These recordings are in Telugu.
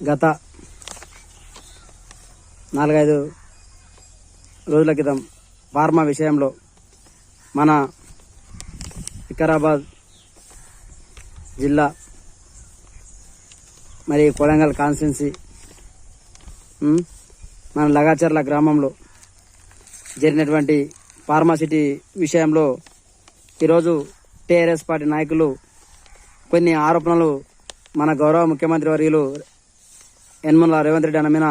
గత నాలుగైదు రోజుల క్రితం ఫార్మా విషయంలో మన వికారాబాద్ జిల్లా మరి కొడంగల్ కాన్స్టిట్యున్సీ మన లగాచర్ల గ్రామంలో జరిగినటువంటి ఫార్మాసిటీ విషయంలో ఈరోజు టీఆర్ఎస్ పార్టీ నాయకులు కొన్ని ఆరోపణలు మన గౌరవ ముఖ్యమంత్రి వర్యులు యనమల రేవంత్ రెడ్డి అన్న మీద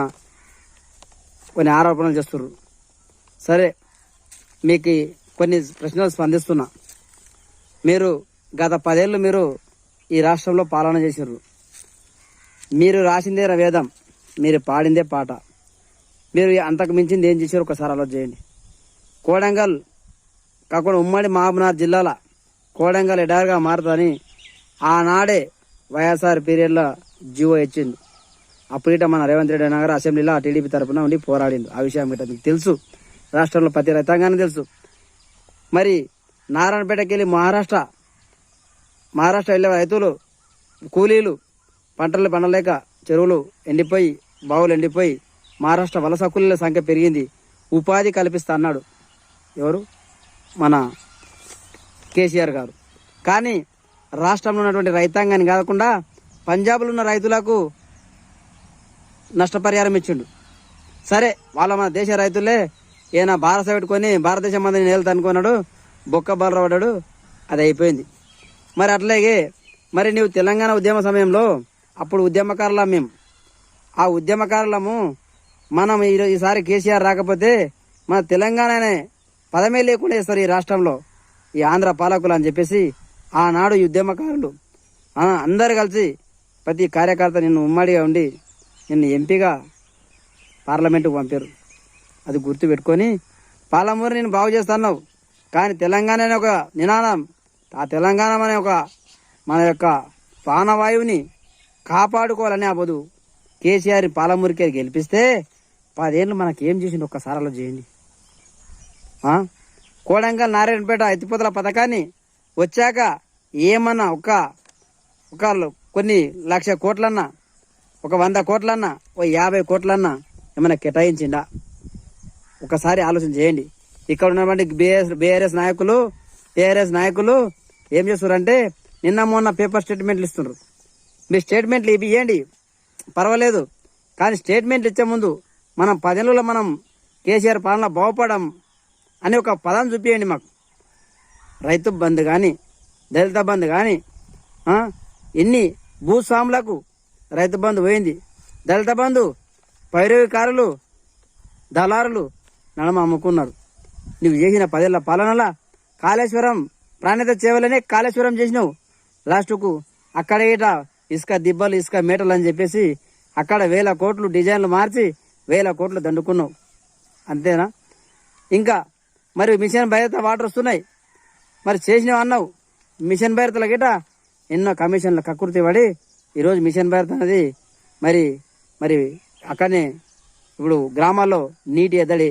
కొన్ని ఆరోపణలు చేస్తున్నారు సరే మీకు కొన్ని ప్రశ్నలు స్పందిస్తున్నా. మీరు గత పదేళ్ళు మీరు ఈ రాష్ట్రంలో పాలన చేసారు మీరు రాసిందే వేదం మీరు పాడిందే పాట. మీరు అంతకు మించింది ఏం చేశారు ఒకసారి ఆలోచన చేయండి కోడంగల్ కాకుండా ఉమ్మడి మహబూబ్నగర్ జిల్లాల కోడంగల్ ఎడారిగా మారుతుందని ఆనాడే వైఎస్ఆర్ పీరియడ్లో జీవో ఇచ్చింది. అప్పుడు ఇట మన రేవంత్ రెడ్డి నగర్ అసెంబ్లీలో టీడీపీ తరఫున ఉండి పోరాడింది ఆ విషయం ఇట మీకు తెలుసు. రాష్ట్రంలో ప్రతి రైతాంగానే తెలుసు. మరి నారాయణపేటకి వెళ్ళి మహారాష్ట్ర మహారాష్ట్ర వెళ్ళే రైతులు కూలీలు పంటలు పండలేక చెరువులు ఎండిపోయి బావులు ఎండిపోయి మహారాష్ట్ర వలస కూలీల సంఖ్య పెరిగింది. ఉపాధి కల్పిస్తా అన్నాడు. ఎవరు? మన కేసీఆర్ గారు. కానీ రాష్ట్రంలో ఉన్నటువంటి రైతాంగాన్ని కాకుండా పంజాబ్లో ఉన్న రైతులకు నష్టపరిహారం ఇచ్చిండు. సరే వాళ్ళ మన దేశ రైతులే ఈయన భారత పెట్టుకొని భారతదేశం మంది నేను వెళ్తా అనుకున్నాడు బొక్క బాలరా అది అయిపోయింది. మరి అట్లాగే మరి నీవు తెలంగాణ ఉద్యమ సమయంలో అప్పుడు ఉద్యమకారులం మేము ఆ ఉద్యమకారులము మనం ఈ ఈసారి కేసీఆర్ రాకపోతే మన తెలంగాణ అనే పదమే లేకుండా వేస్తారు ఈ రాష్ట్రంలో ఈ ఆంధ్ర పాలకులు అని చెప్పేసి ఆనాడు ఈ ఉద్యమకారులు. అందరు కలిసి ప్రతి కార్యకర్త నిన్ను ఉమ్మడిగా ఉండి నిన్ను ఎంపీగా పార్లమెంటుకు పంపారు. అది గుర్తుపెట్టుకొని పాలమూరు నేను బాగు చేస్తున్నావు. కానీ తెలంగాణ అనే ఒక నినాదం ఆ తెలంగాణ అనే ఒక మన యొక్క ప్రాణవాయువుని కాపాడుకోవాలని ఆ బదు కేసీఆర్ పాలమూరికి గెలిపిస్తే పదేళ్ళు మనకి ఏం చేసింది ఒక్కసారి అలా చేయండి కోడంగల్ నారాయణపేట ఎత్తిపోతల పథకాన్ని వచ్చాక ఏమన్నా ఒక ఒక కొన్ని లక్ష కోట్లన్నా ఒక వంద కోట్లన్నా ఓ యాభై కోట్లన్నా ఏమైనా కేటాయించిండా? ఒకసారి ఆలోచన చేయండి. ఇక్కడ ఉన్నటువంటి బీఆర్ఎస్ బీఆర్ఎస్ నాయకులు టీఆర్ఎస్ నాయకులు ఏం చేస్తున్నారంటే నిన్న మొన్న పేపర్ స్టేట్మెంట్లు ఇస్తున్నారు. మీ స్టేట్మెంట్లు ఇవి ఇవ్వండి పర్వాలేదు. కానీ స్టేట్మెంట్లు ఇచ్చే ముందు మనం పదేళ్ళలో మనం కేసీఆర్ పాలన బాగుపడడం అని ఒక పదం చూపించండి మాకు. రైతు బంద్ కానీ దళిత బంద్ కానీ ఎన్ని భూస్వాములకు రైతు బంధు పోయింది. దళిత బంధు పైరవికారులు దళారులు నడమ అమ్ముకున్నారు. నువ్వు చేసిన పదేళ్ళ పాలనలా కాళేశ్వరం ప్రాణ్యత చేవలనే కాళేశ్వరం చేసినావు. లాస్ట్కు అక్కడ ఇట ఇసుక దిబ్బలు ఇసుక మీటలు అని చెప్పేసి అక్కడ వేల కోట్లు డిజైన్లు మార్చి వేల కోట్లు దండుకున్నావు. అంతేనా? ఇంకా మరి మిషన్ భైరత వాటర్ వస్తున్నాయి. మరి చేసినవి అన్నావు. మిషన్ భైరతల గిట ఎన్నో కమిషన్ల కకృతి పడి ఈరోజు మిషన్ భారత్ అనేది మరి మరి అక్కడనే ఇప్పుడు గ్రామాల్లో నీటి ఎద్దడి